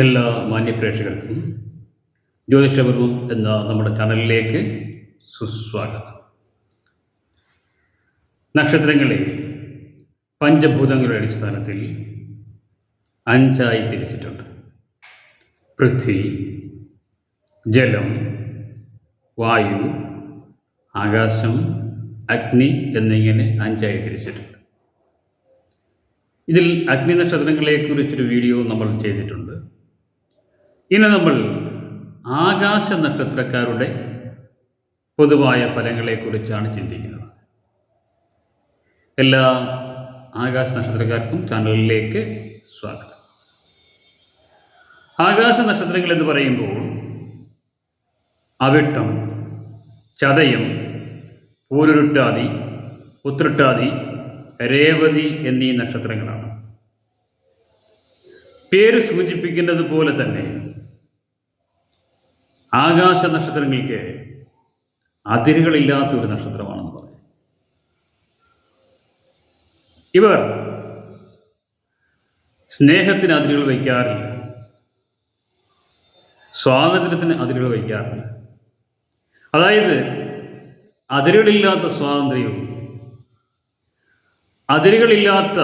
എല്ലാ മാന്യപ്രേക്ഷകർക്കും ജ്യോതിഷപൂർവം എന്ന നമ്മുടെ ചാനലിലേക്ക് സുസ്വാഗതം. നക്ഷത്രങ്ങളെ പഞ്ചഭൂതങ്ങളുടെ അടിസ്ഥാനത്തിൽ അഞ്ചായി തിരിച്ചിട്ടുണ്ട്. പൃഥ്വി ജലം വായു ആകാശം അഗ്നി എന്നിങ്ങനെ അഞ്ചായി തിരിച്ചിട്ടുണ്ട്. ഇതിൽ അഗ്നി നക്ഷത്രങ്ങളെക്കുറിച്ചൊരു വീഡിയോ നമ്മൾ ചെയ്തിട്ടുണ്ട്. ഇന്ന് നമ്മൾ ആകാശ നക്ഷത്രക്കാരുടെ പൊതുവായ ഫലങ്ങളെക്കുറിച്ചാണ് ചിന്തിക്കുന്നത്. എല്ലാ ആകാശ നക്ഷത്രക്കാർക്കും ചാനലിലേക്ക് സ്വാഗതം. ആകാശ നക്ഷത്രങ്ങൾ എന്ന് പറയുമ്പോൾ അവിട്ടം ചതയം പൂരുരുട്ടാതി ഉത്രട്ടാതി രേവതി എന്നീ നക്ഷത്രങ്ങളാണ്. പേര് സൂചിപ്പിക്കുന്നത് പോലെ തന്നെ ആകാശ നക്ഷത്രങ്ങൾക്ക് അതിരുകളില്ലാത്ത ഒരു നക്ഷത്രമാണെന്ന് പറയും ഇവർ സ്നേഹത്തിന് അതിരുകൾ വയ്ക്കാറില്ല. സ്വാതന്ത്ര്യത്തിന് അതിരുകൾ വയ്ക്കാറില്ല. അതായത് അതിരുകളില്ലാത്ത സ്വാതന്ത്ര്യവും അതിരുകളില്ലാത്ത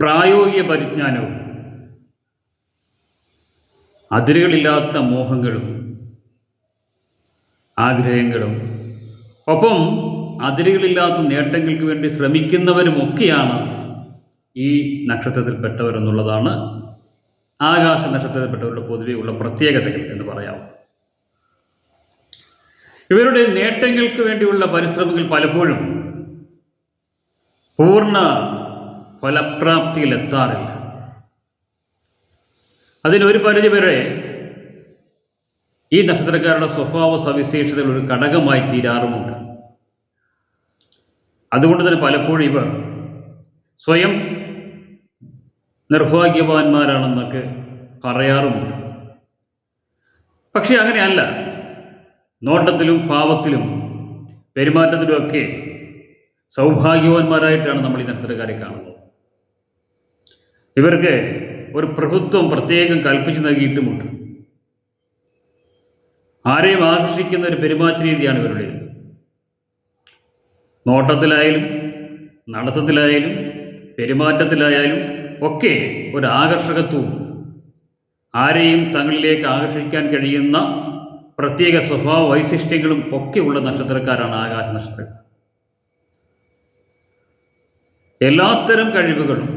പ്രായോഗിക പരിജ്ഞാനവും അതിരുകളില്ലാത്ത മോഹങ്ങളും ആഗ്രഹങ്ങളും ഒപ്പം അതിരുകളില്ലാത്ത നേട്ടങ്ങൾക്ക് വേണ്ടി ശ്രമിക്കുന്നവരുമൊക്കെയാണ് ഈ നക്ഷത്രത്തിൽപ്പെട്ടവരെന്നുള്ളതാണ് ആകാശ നക്ഷത്രത്തിൽപ്പെട്ടവരുടെ പൊതുവെയുള്ള പ്രത്യേകതകൾ എന്ന് പറയാം. ഇവരുടെ നേട്ടങ്ങൾക്ക് വേണ്ടിയുള്ള പരിശ്രമങ്ങൾ പലപ്പോഴും പൂർണ ഫലപ്രാപ്തിയിലെത്താറില്ല. അതിനൊരു പരിധി വരെ ഈ നക്ഷത്രക്കാരുടെ സ്വഭാവ സവിശേഷതകൾ ഒരു ഘടകമായി തീരാറുമുണ്ട്. അതുകൊണ്ട് തന്നെ പലപ്പോഴും ഇവർ സ്വയം നിർഭാഗ്യവാന്മാരാണെന്നൊക്കെ പറയാറുമുണ്ട്. പക്ഷേ അങ്ങനെയല്ല. നോട്ടത്തിലും ഭാവത്തിലും പെരുമാറ്റത്തിലുമൊക്കെ സൗഭാഗ്യവാന്മാരായിട്ടാണ് നമ്മൾ ഈ നക്ഷത്രക്കാരെ കാണുന്നത്. ഇവർക്ക് ഒരു പ്രഭുത്വം പ്രത്യേകം കൽപ്പിച്ചു നൽകിയിട്ടുമുണ്ട്. ആരെയും ആകർഷിക്കുന്ന ഒരു പെരുമാറ്റ രീതിയാണ് ഇവരുടെ. നോട്ടത്തിലായാലും നടത്തത്തിലായാലും പെരുമാറ്റത്തിലായാലും ഒക്കെ ഒരു ആകർഷകത്വവും ആരെയും തങ്ങളിലേക്ക് ആകർഷിക്കാൻ കഴിയുന്ന പ്രത്യേക സ്വഭാവ വൈശിഷ്ട്യങ്ങളും ഉള്ള നക്ഷത്രക്കാരാണ് ആകാശ നക്ഷത്രക്കാർ എല്ലാത്തരം കഴിവുകളും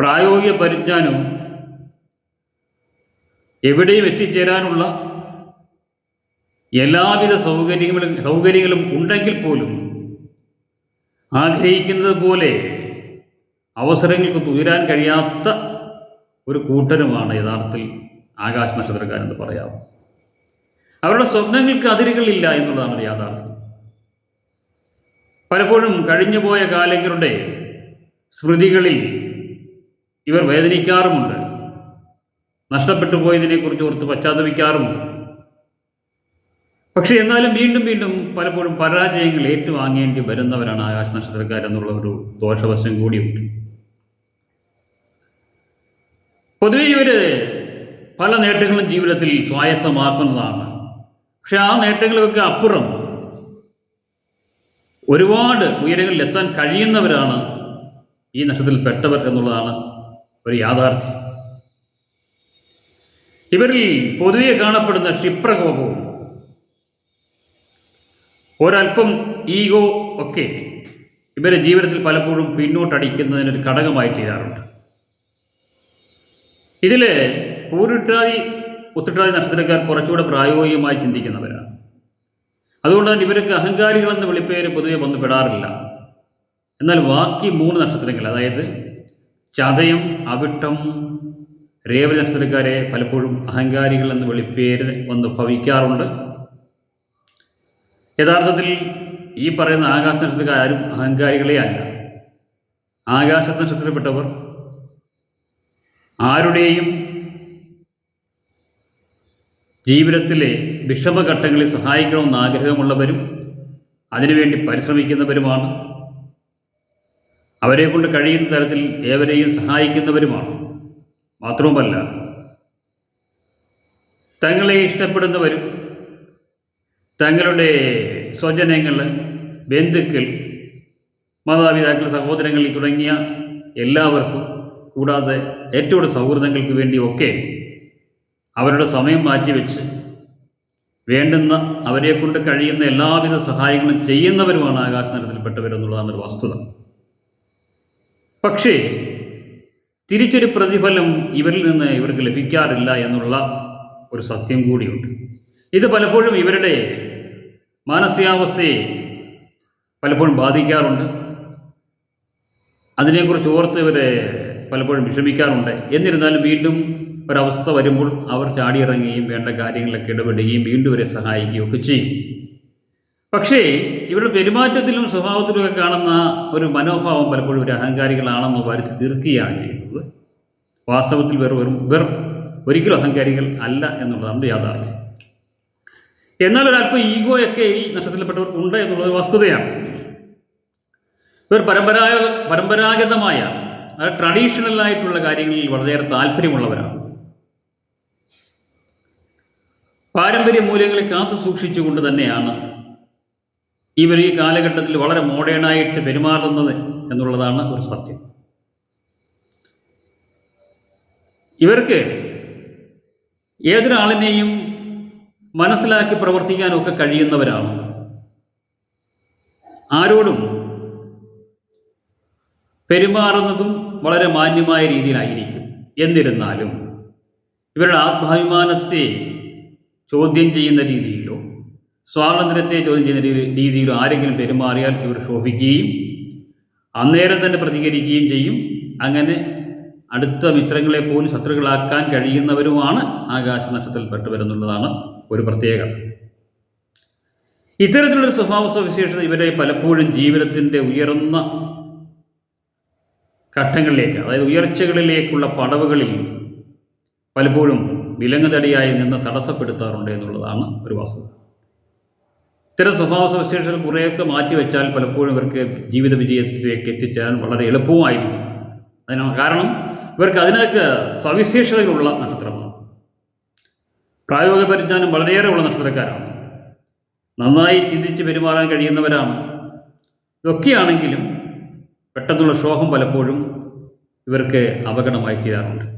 പ്രായോഗിക പരിജ്ഞാനവും എവിടെയും എത്തിച്ചേരാനുള്ള എല്ലാവിധ സൗകര്യങ്ങളും സൗകര്യങ്ങളും ഉണ്ടെങ്കിൽ പോലും ആഗ്രഹിക്കുന്നത് പോലെ അവസരങ്ങൾക്ക് തുയരാൻ കഴിയാത്ത ഒരു കൂട്ടരുമാണ് യഥാർത്ഥത്തിൽ ആകാശ നക്ഷത്രക്കാരെന്ന് പറയാം. അവരുടെ സ്വപ്നങ്ങൾക്ക് അതിരുകളില്ല എന്നുള്ളതാണ് ഒരു യാഥാർത്ഥ്യം. പലപ്പോഴും കഴിഞ്ഞുപോയ കാലങ്ങളുടെ സ്മൃതികളിൽ ഇവർ വേദനിക്കാറുമുണ്ട്. നഷ്ടപ്പെട്ടു പോയതിനെക്കുറിച്ച് ഓർത്ത് പശ്ചാത്തപിക്കാറുമുണ്ട്. പക്ഷേ എന്നാലും വീണ്ടും വീണ്ടും പലപ്പോഴും പരാജയങ്ങൾ ഏറ്റുവാങ്ങേണ്ടി വരുന്നവരാണ് ആകാശ നക്ഷത്രക്കാരെന്നുള്ള ഒരു ദോഷവശം കൂടിയുണ്ട്. പൊതുവെ ഇവർ പല നേട്ടങ്ങളും ജീവിതത്തിൽ സ്വായത്തമാക്കുന്നതാണ്. പക്ഷെ ആ നേട്ടങ്ങൾക്കൊക്കെ അപ്പുറം. ഒരുപാട് ഉയരങ്ങളിൽ എത്താൻ കഴിയുന്നവരാണ് ഈ നക്ഷത്രത്തിൽ പെട്ടവർ എന്നുള്ളതാണ് ഒരു യാഥാർത്ഥ്യം. ഇവരിൽ പൊതുവെ കാണപ്പെടുന്ന ക്ഷിപ്രകോപവും ഒരല്പം ഈഗോ ഒക്കെ ഇവരെ ജീവിതത്തിൽ പലപ്പോഴും പിന്നോട്ടടിക്കുന്നതിനൊരു ഘടകമായി തീരാറുണ്ട്. ഇതിൽ പൂരിട്ടാതി ഉത്തിട്ടാതി നക്ഷത്രക്കാർ കുറച്ചുകൂടെ പ്രായോഗികമായി ചിന്തിക്കുന്നവരാണ്. അതുകൊണ്ട് തന്നെ ഇവർക്ക് അഹങ്കാരികളെന്ന വിളിപ്പേര് പൊതുവെ ബന്ധപ്പെടാറില്ല എന്നാൽ ബാക്കി മൂന്ന് നക്ഷത്രങ്ങൾ അതായത് ചതയം അവിട്ടം രേവതി നക്ഷത്രക്കാരെ പലപ്പോഴും അഹങ്കാരികൾ എന്ന് വിളിപ്പേര് വന്ന് ഭവിക്കാറുണ്ട്. യഥാർത്ഥത്തിൽ ഈ പറയുന്ന ആകാശ നക്ഷത്രക്കാർ ആരും അഹങ്കാരികളെ അല്ല. ആകാശ നക്ഷത്രത്തിൽപ്പെട്ടവർ ആരുടെയും ജീവിതത്തിലെ വിഷമഘട്ടങ്ങളിൽ സഹായിക്കണമെന്ന് ആഗ്രഹമുള്ളവരും അതിനുവേണ്ടി പരിശ്രമിക്കുന്നവരുമാണ്. അവരെ കൊണ്ട് കഴിയുന്ന തരത്തിൽ ഏവരെയും സഹായിക്കുന്നവരുമാണ്. മാത്രവുമല്ല തങ്ങളെ ഇഷ്ടപ്പെടുന്നവരും തങ്ങളുടെ സ്വജനങ്ങൾ ബന്ധുക്കൾ മാതാപിതാക്കൾ സഹോദരങ്ങൾ തുടങ്ങിയ എല്ലാവർക്കും കൂടാതെ ഏറ്റവും സൗഹൃദങ്ങൾക്ക് വേണ്ടിയൊക്കെ അവരുടെ സമയം മാറ്റിവെച്ച് വേണ്ടുന്ന അവരെക്കൊണ്ട് കഴിയുന്ന എല്ലാവിധ സഹായങ്ങളും ചെയ്യുന്നവരുമാണ് ആകാശ നിരത്തിൽപ്പെട്ടവരെന്നുള്ളതാണ് ഒരു വസ്തുത. പക്ഷേ തിരിച്ചൊരു പ്രതിഫലം ഇവരിൽ നിന്ന് ഇവർക്ക് ലഭിക്കാറില്ല എന്നുള്ള ഒരു സത്യം കൂടിയുണ്ട്. ഇത് പലപ്പോഴും ഇവരുടെ മാനസികാവസ്ഥയെ പലപ്പോഴും ബാധിക്കാറുണ്ട്. അതിനെക്കുറിച്ച് ഓർത്ത് ഇവർ പലപ്പോഴും വിഷമിക്കാറുണ്ട്. എന്നിരുന്നാലും വീണ്ടും ഒരവസ്ഥ വരുമ്പോൾ അവർ ചാടിയിറങ്ങുകയും വേണ്ട കാര്യങ്ങളിലൊക്കെ ഇടപെടുകയും വീണ്ടും ഇവരെ സഹായിക്കുകയും ഒക്കെ ചെയ്യും. പക്ഷേ ഇവരുടെ പെരുമാറ്റത്തിലും സ്വഭാവത്തിലുമൊക്കെ കാണുന്ന ഒരു മനോഭാവം പലപ്പോഴും ഒരു അഹങ്കാരികളാണെന്ന് വരുത്തി തീർക്കുകയാണ് ചെയ്യുന്നത്. വാസ്തവത്തിൽ വെറും വെറും വെറും ഒരിക്കലും അഹങ്കാരികൾ അല്ല എന്നുള്ളതാണ് യാഥാർത്ഥ്യം. എന്നാൽ ഒരല്പം ഈഗോയൊക്കെ ഈ നക്ഷത്രത്തിൽപ്പെട്ടവർ ഉണ്ട് എന്നുള്ളത് വസ്തുതയാണ്. ഇവർ പരമ്പരാ പരമ്പരാഗതമായ ട്രഡീഷണൽ ആയിട്ടുള്ള കാര്യങ്ങളിൽ വളരെയേറെ താല്പര്യമുള്ളവരാണ്. പാരമ്പര്യ മൂല്യങ്ങളെ കാത്തു സൂക്ഷിച്ചുകൊണ്ട് തന്നെയാണ് ഇവർ ഈ കാലഘട്ടത്തിൽ വളരെ മോഡേണായിട്ട് പെരുമാറുന്നത് എന്നുള്ളതാണ് ഒരു സത്യം. ഇവർക്ക് ഏതൊരാളിനെയും മനസ്സിലാക്കി പ്രവർത്തിക്കാനൊക്കെ കഴിയുന്നവരാണ്. ആരോടും പെരുമാറുന്നതും വളരെ മാന്യമായ രീതിയിലായിരിക്കും. എന്നിരുന്നാലും ഇവരുടെ ആത്മാഭിമാനത്തെ ചോദ്യം ചെയ്യുന്ന രീതിയിലോ സ്വാതന്ത്ര്യത്തെ ചോദ്യം ചെയ്യുന്ന രീതി- രീതിയിലോ ആരെങ്കിലും പെരുമാറിയാൽ ഇവർ ശോഭിക്കുകയും അന്നേരം തന്നെ പ്രതികരിക്കുകയും ചെയ്യും. അങ്ങനെ അടുത്ത മിത്രങ്ങളെ പോലും ശത്രുക്കളാക്കാൻ കഴിയുന്നവരുമാണ് ആകാശ നക്ഷത്രത്തിൽപ്പെട്ടവരെന്നുള്ളതാണ് ഒരു പ്രത്യേകത. ഇത്തരത്തിലുള്ളൊരു സ്വഭാവ സവിശേഷത ഇവരെ പലപ്പോഴും ജീവിതത്തിന്റെ ഉയർന്ന ഘട്ടങ്ങളിലേക്ക് അതായത് ഉയർച്ചകളിലേക്കുള്ള പടവുകളിൽ പലപ്പോഴും വിലങ്ങുതടിയായി നിന്ന് തടസ്സപ്പെടുത്താറുണ്ട് എന്നുള്ളതാണ് ഒരു വസ്തുത ഇത്തരം സ്വഭാവ സവിശേഷതകൾ കുറേയൊക്കെ മാറ്റിവെച്ചാൽ പലപ്പോഴും ഇവർക്ക് ജീവിത വിജയത്തിലേക്ക് എത്തിച്ചേരാൻ വളരെ എളുപ്പമായിരിക്കും അതിന കാരണം ഇവർക്ക് അതിനൊക്കെ സവിശേഷതകളുള്ള നക്ഷത്രമാണ്. പ്രായോഗിക പരിജ്ഞാനം വളരെയേറെ ഉള്ള നക്ഷത്രക്കാരാണ്. നന്നായി ചിന്തിച്ച് പെരുമാറാൻ കഴിയുന്നവരാണ്. ഇതൊക്കെയാണെങ്കിലും പെട്ടെന്നുള്ള ശോഭം പലപ്പോഴും ഇവർക്ക് അപകടമായി തീരാറുണ്ട്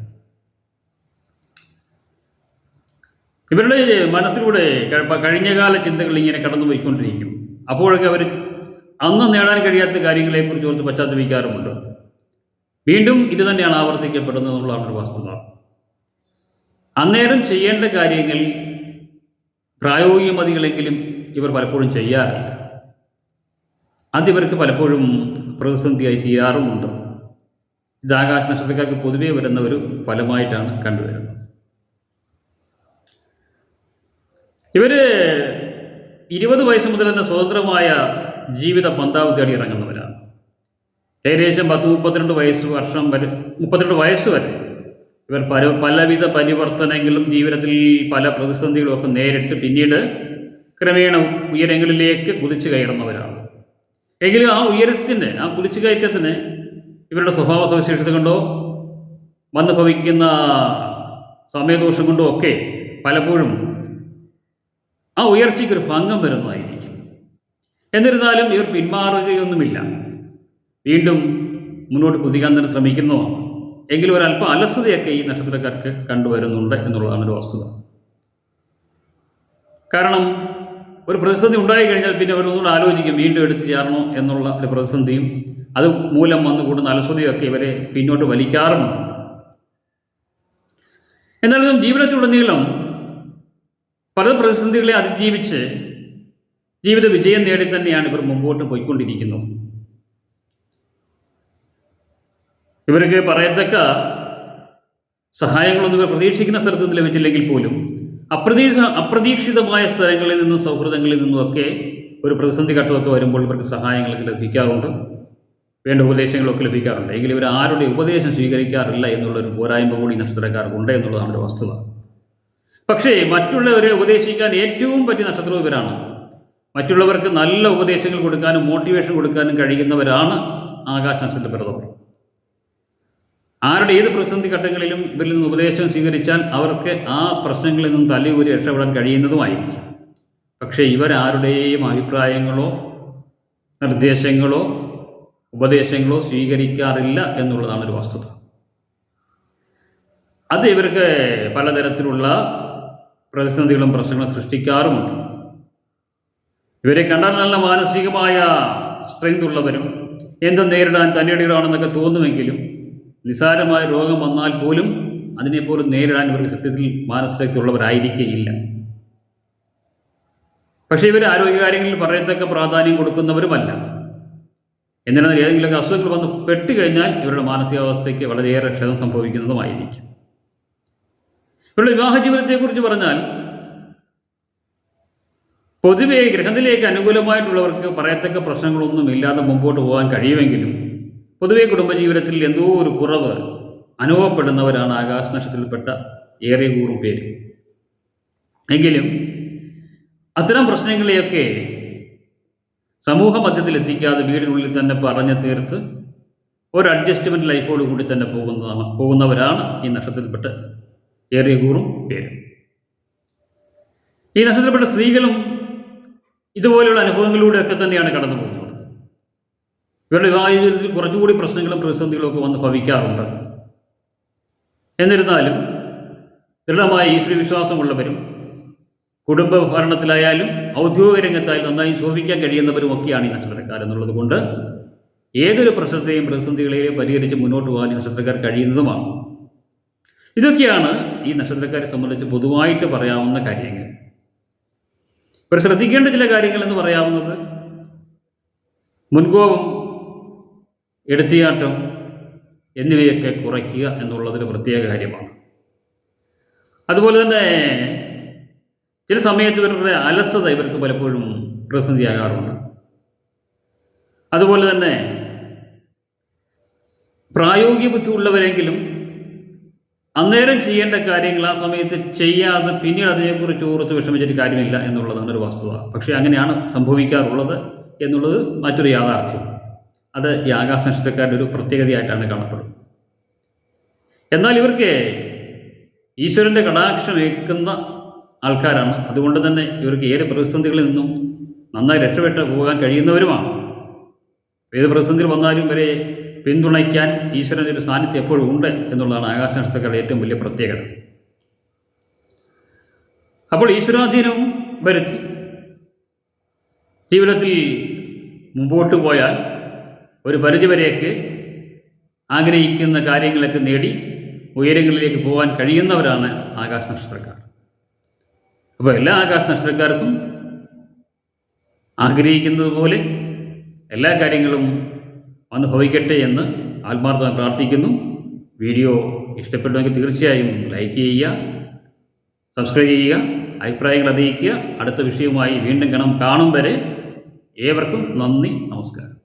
ഇവരുടെ മനസ്സിലൂടെ കഴിഞ്ഞകാല ചിന്തകൾ ഇങ്ങനെ കടന്നു പോയിക്കൊണ്ടിരിക്കും അപ്പോഴൊക്കെ അവർ അന്ന് നേടാൻ കഴിയാത്ത കാര്യങ്ങളെക്കുറിച്ച് ഓർത്ത് പശ്ചാത്തപിക്കാറുമുണ്ട്. വീണ്ടും ഇത് തന്നെയാണ് ആവർത്തിക്കപ്പെടുന്നത് എന്നുള്ളതാണ് ഒരു വസ്തുത. അന്നേരം ചെയ്യേണ്ട കാര്യങ്ങൾ പ്രായോഗികമതികളെങ്കിലും ഇവർ പലപ്പോഴും ചെയ്യാറില്ല. അത് ഇവർക്ക് പലപ്പോഴും പ്രതിസന്ധിയായി തീരാറുമുണ്ട്. ഇത് ആകാശ നക്ഷത്രക്കാർക്ക് പൊതുവേ വരുന്ന ഒരു ഫലമായിട്ടാണ് കണ്ടുവരുന്നത്. ഇവർ ഇരുപത് വയസ്സ് മുതൽ തന്നെ സ്വതന്ത്രമായ ജീവിത പന്താവ് തേടി ഇറങ്ങുന്നവരാണ്. ഏകദേശം പത്ത് മുപ്പത്തിരണ്ട് വയസ്സ് വർഷം വരെ മുപ്പത്തിരണ്ട് വയസ്സ് വരെ ഇവർ പല പലവിധ പരിവർത്തനങ്ങളും ജീവിതത്തിൽ പല പ്രതിസന്ധികളും ഒക്കെ നേരിട്ട് പിന്നീട് ക്രമേണ ഉയരങ്ങളിലേക്ക് കുതിച്ചു കയറുന്നവരാണ്. എങ്കിലും ആ ഉയരത്തിന് ആ കുതിച്ചു കയറ്റത്തിന് ഇവരുടെ സ്വഭാവ സവിശേഷത കൊണ്ടോ? വന്നു ഭവിക്കുന്ന സമയദോഷം കൊണ്ടോ ഒക്കെ പലപ്പോഴും ആ ഉയർച്ചയ്ക്ക് ഒരു ഭംഗം വരുന്നതായിരിക്കും. എന്നിരുന്നാലും ഇവർ പിന്മാറുകയൊന്നുമില്ല. വീണ്ടും മുന്നോട്ട് കുതിക്കാൻ തന്നെ ശ്രമിക്കുന്നതാണ്. എങ്കിലും ഒരല്പം അലസതയൊക്കെ ഈ നക്ഷത്രക്കാർക്ക് കണ്ടുവരുന്നുണ്ട് എന്നുള്ളതാണ് ഒരു വസ്തുത. കാരണം ഒരു പ്രതിസന്ധി ഉണ്ടായി കഴിഞ്ഞാൽ പിന്നെ അവർ അവരൊന്നുകൂടെ ആലോചിക്കും വീണ്ടും എടുത്തു ചേർണോ എന്നുള്ള ഒരു പ്രതിസന്ധിയും അത് മൂലം വന്നു കൂടുന്ന അലസതയൊക്കെ ഇവരെ പിന്നോട്ട് വലിക്കാറുമുണ്ട്. എന്നാലും ജീവിതത്തിലുടനീളം പല പ്രതിസന്ധികളെ അതിജീവിച്ച് ജീവിത വിജയം നേടി തന്നെയാണ് ഇവർ മുമ്പോട്ട് പോയിക്കൊണ്ടിരിക്കുന്നത് ഇവർക്ക് പറയത്തക്ക സഹായങ്ങളൊന്നും ഇവർ പ്രതീക്ഷിക്കുന്ന സ്ഥലത്ത് നിന്ന് ലഭിച്ചില്ലെങ്കിൽ പോലും അപ്രതീക്ഷ അപ്രതീക്ഷിതമായ സ്ഥലങ്ങളിൽ നിന്നും സൗഹൃദങ്ങളിൽ നിന്നുമൊക്കെ ഒരു പ്രതിസന്ധി ഘട്ടമൊക്കെ വരുമ്പോൾ ഇവർക്ക് സഹായങ്ങളൊക്കെ ലഭിക്കാറുണ്ട്. വേണ്ട ഉപദേശങ്ങളൊക്കെ ലഭിക്കാറുണ്ട്. എങ്കിലും ഇവർ ആരുടെ ഉപദേശം സ്വീകരിക്കാറില്ല എന്നുള്ളൊരു പോരായ്മ കൂടി നക്ഷത്രക്കാർക്കുണ്ട് എന്നുള്ളതാണ് വസ്തുത. പക്ഷേ മറ്റുള്ളവരെ ഉപദേശിക്കാൻ ഏറ്റവും പറ്റിയ നക്ഷത്രം ഇവരാണ്. മറ്റുള്ളവർക്ക് നല്ല ഉപദേശങ്ങൾ കൊടുക്കാനും മോട്ടിവേഷൻ കൊടുക്കാനും കഴിയുന്നവരാണ് ആകാശ നക്ഷത്രത്തിൽ പിറന്നവർ. ആരുടെ ഏത് പ്രതിസന്ധി ഘട്ടങ്ങളിലും ഇവരിൽ നിന്ന് ഉപദേശം സ്വീകരിച്ചാൽ അവർക്ക് ആ പ്രശ്നങ്ങളിൽ നിന്നും തലയൂരി രക്ഷപ്പെടാൻ കഴിയുന്നതുമായിരിക്കും. പക്ഷേ ഇവരാരുടെയും അഭിപ്രായങ്ങളോ നിർദ്ദേശങ്ങളോ ഉപദേശങ്ങളോ സ്വീകരിക്കാറില്ല എന്നുള്ളതാണ് ഒരു വസ്തുത. അത് ഇവർക്ക് പലതരത്തിലുള്ള പ്രതിസന്ധികളും പ്രശ്നങ്ങളും സൃഷ്ടിക്കാറുമുണ്ട്. ഇവരെ കണ്ടാൽ നല്ല മാനസികമായ സ്ട്രെങ്ത് ഉള്ളവരും എന്തും നേരിടാൻ തന്നെയടികളാണെന്നൊക്കെ തോന്നുമെങ്കിലും നിസാരമായ രോഗം വന്നാൽ പോലും അതിനെപ്പോലും നേരിടാൻ ഇവർക്ക് സത്യത്തിൽ മാനസികത്തിൽ ഉള്ളവരായിരിക്കുകയില്ല പക്ഷേ ഇവർ ആരോഗ്യകാര്യങ്ങളിൽ പറയത്തക്ക പ്രാധാന്യം കൊടുക്കുന്നവരുമല്ല. എന്തിനാണ് ഏതെങ്കിലുമൊക്കെ അസുഖങ്ങൾ വന്ന് പെട്ടുകഴിഞ്ഞാൽ ഇവരുടെ മാനസികാവസ്ഥയ്ക്ക് വളരെയേറെ ക്ഷതം സംഭവിക്കുന്നതുമായിരിക്കും. ഇവരുടെ വിവാഹ ജീവിതത്തെക്കുറിച്ച് പറഞ്ഞാൽ പൊതുവെ ഗ്രഹത്തിലേക്ക് അനുകൂലമായിട്ടുള്ളവർക്ക് പറയത്തക്ക പ്രശ്നങ്ങളൊന്നും ഇല്ലാതെ മുമ്പോട്ട് പോകാൻ കഴിയുമെങ്കിലും പൊതുവെ കുടുംബജീവിതത്തിൽ എന്തോ ഒരു കുറവ് അനുഭവപ്പെടുന്നവരാണ് ആകാശ നക്ഷത്രത്തിൽപ്പെട്ട ഏറെ കൂറും പേര്. എങ്കിലും അത്തരം പ്രശ്നങ്ങളെയൊക്കെ സമൂഹ മധ്യത്തിൽ എത്തിക്കാതെ വീടിനുള്ളിൽ തന്നെ പറഞ്ഞു തീർത്ത് ഒരു അഡ്ജസ്റ്റ്മെന്റ് ലൈഫോട് കൂടി തന്നെ പോകുന്നതാണ് പോകുന്നവരാണ് ഈ നക്ഷത്രത്തിൽപ്പെട്ട ഏറിയ കൂറും പേരും. ഈ നക്ഷത്രപ്പെട്ട സ്ത്രീകളും ഇതുപോലെയുള്ള അനുഭവങ്ങളിലൂടെ ഒക്കെ തന്നെയാണ് കടന്നു പോകുന്നത്. ഇവരുടെ വിവാഹ ജീവിതത്തിൽ കുറച്ചുകൂടി പ്രശ്നങ്ങളും പ്രതിസന്ധികളും ഒക്കെ വന്ന് ഭവിക്കാറുണ്ട്. എന്നിരുന്നാലും ദൃഢമായ ഈശ്വര വിശ്വാസമുള്ളവരും കുടുംബ ഭരണത്തിലായാലും ഔദ്യോഗിക രംഗത്തായാലും നന്നായി ശോഭിക്കാൻ കഴിയുന്നവരും ഒക്കെയാണ് ഈ നക്ഷത്രക്കാർ എന്നുള്ളത് കൊണ്ട് ഏതൊരു പ്രശ്നത്തെയും പ്രതിസന്ധികളെയും പരിഹരിച്ച് മുന്നോട്ട് പോകാൻ നക്ഷത്രക്കാർ കഴിയുന്നതുമാണ്. ഇതൊക്കെയാണ് ഈ നക്ഷത്രക്കാരെ സംബന്ധിച്ച് പൊതുവായിട്ട് പറയാവുന്ന കാര്യങ്ങൾ. ഇവർ ശ്രദ്ധിക്കേണ്ട ചില കാര്യങ്ങൾ എന്ന് പറയാവുന്നത് മുൻകോപം എടുത്തിയാട്ടം എന്നിവയൊക്കെ കുറയ്ക്കുക എന്നുള്ളതൊരു പ്രത്യേക കാര്യമാണ്. അതുപോലെ തന്നെ ചില സമയത്ത് ഇവരുടെ അലസത ഇവർക്ക് പലപ്പോഴും പ്രതിസന്ധിയാകാറുണ്ട്. അതുപോലെ തന്നെ പ്രായോഗിക ബുദ്ധി അന്നേരം ചെയ്യേണ്ട കാര്യങ്ങൾ ആ സമയത്ത് ചെയ്യാതെ പിന്നീട് അതിനെക്കുറിച്ച് ഓർത്ത് വിഷമിച്ചിട്ട് കാര്യമില്ല എന്നുള്ളതാണ് ഒരു വസ്തുത. പക്ഷേ അങ്ങനെയാണ് സംഭവിക്കാറുള്ളത് എന്നുള്ളത് മറ്റൊരു യാഥാർത്ഥ്യം. അത് ഈ ആകാശ നക്ഷത്രക്കാരുടെ ഒരു പ്രത്യേകതയായിട്ടാണ് കാണപ്പെടുന്നത്. എന്നാൽ ഇവർക്ക് ഈശ്വരന്റെ കടാക്ഷം ഏൽക്കുന്ന ആൾക്കാരാണ്. അതുകൊണ്ട് തന്നെ ഇവർക്ക് ഏത് പ്രതിസന്ധികളിൽ നിന്നും നന്നായി രക്ഷപ്പെട്ട് പോകാൻ കഴിയുന്നവരുമാണ്. ഏത് പ്രതിസന്ധിയിൽ വന്നാലും ഇവരെ പിന്തുണയ്ക്കാൻ ഈശ്വരന്റെ ഒരു സാന്നിധ്യം എപ്പോഴും ഉണ്ട് എന്നുള്ളതാണ് ആകാശ ഏറ്റവും വലിയ പ്രത്യേകത. അപ്പോൾ ഈശ്വരാധീനവും വരുത്തി. ജീവിതത്തിൽ മുമ്പോട്ട് പോയാൽ ഒരു പരിധിവരെയൊക്കെ ആഗ്രഹിക്കുന്ന കാര്യങ്ങളൊക്കെ നേടി ഉയരങ്ങളിലേക്ക് പോകാൻ കഴിയുന്നവരാണ് ആകാശ നക്ഷത്രക്കാർ അപ്പോൾ എല്ലാ ആകാശ നക്ഷത്രക്കാർക്കും ആഗ്രഹിക്കുന്നത് പോലെ എല്ലാ കാര്യങ്ങളും വന്ന് ഭവിക്കട്ടെ എന്ന് ആത്മാർത്ഥമായി പ്രാർത്ഥിക്കുന്നു. വീഡിയോ ഇഷ്ടപ്പെട്ടുവെങ്കിൽ തീർച്ചയായും ലൈക്ക് ചെയ്യുക സബ്സ്ക്രൈബ് ചെയ്യുക അഭിപ്രായങ്ങൾ അറിയിക്കുക. അടുത്ത വിഷയവുമായി വീണ്ടും ഗണം കാണും വരെ ഏവർക്കും നന്ദി നമസ്കാരം.